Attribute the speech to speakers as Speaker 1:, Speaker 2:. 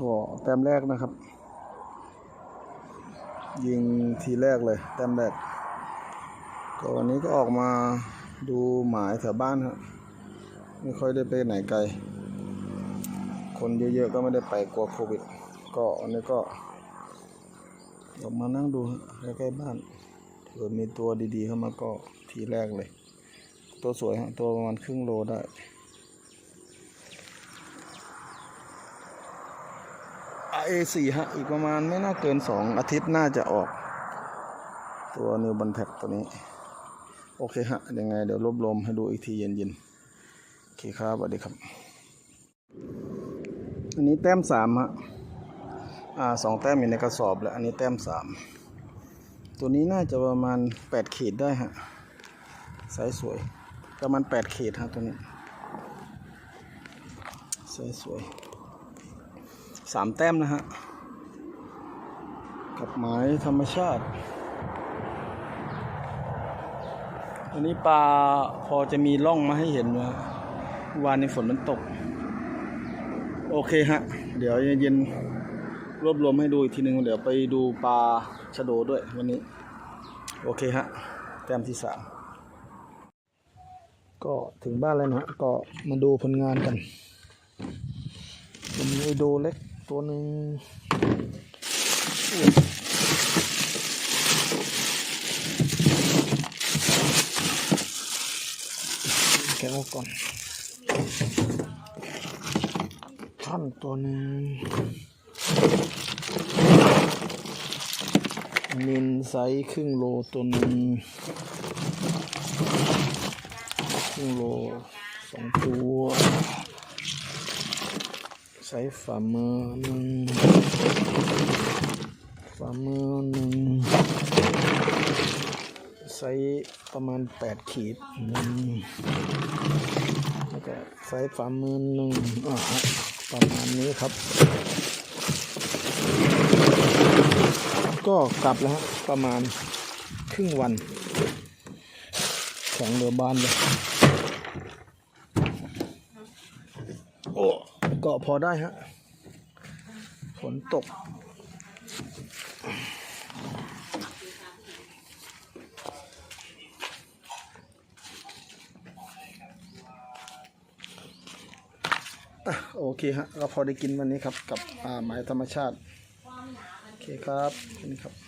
Speaker 1: ก็แต้มแรกนะครับ ยิงทีแรกเลย แต้มแรก ก็วันนี้ก็ออกมาดูหมายแถวบ้านครับไม่ค่อยได้ไปไหนไกล คนเยอะๆก็ไม่ได้ไปกลัวโควิด ก็อันนี้ก็ออกมานั่งดูใกล้ๆบ้านเผื่อมีตัวดีๆเข้ามาก็ทีแรกเลย ตัวสวยฮะตัวประมาณครึ่งโลได้ A4 ฮะ อีกประมาณไม่น่าเกินสองอาทิตย์น่าจะออก ตัวนิวบันแท็กตัวนี้ โอเคฮะ ยังไงเดี๋ยวรวบรวมให้ดูอีกทีเย็นๆ โอเคครับสวัสดีครับ อันนี้แต้มสามฮะ อ่าสองแต้มอยู่ในกระสอบแล้ว อันนี้แต้มสามตัวนี้น่าจะประมาณแปดขีดได้ฮะไซส์สวยประมาณแปดขีดฮะตัวนี้ไซส์สวย สามแต้มนะฮะกับหมายธรรมชาติ อันนี้ปลาพอจะมีร่องมาให้เห็นอยู่ฮะวานในฝนมันตก โอเคฮะ เดี๋ยวเย็นรวบรวมให้ดูอีกทีหนึ่งเดี๋ยวไปดูปลาชะโดด้วยวันนี้ โอเคฮะ แต้มที่สามก็ถึงบ้านแล้วนะฮะก็มาดูผลงานกันมีไอโดเล็ก ตัวหนึ่งแกะออกก่อนท่านตัวหนึ่งมินไซส์ครึ่งโลตัวหนึ่งครึ่งโลสองตัว ใช้ฝ่ามือหนึ่งฝ่ามือหนึ่งใช้ประมาณแปดขีดหนึ่งแล้วก็ใช้ฝ่ามือหนึ่งอ่าประมาณนี้ครับ ก็กลับแล้วประมาณครึ่งวันแข็งเรือบานเลยโอ้ ก็พอได้ฮะฝนตกอโอเคฮะก็พอได้กินวันนี้ครับ กับอาหมายธรรมชาติ โอเคครับนี่ครับ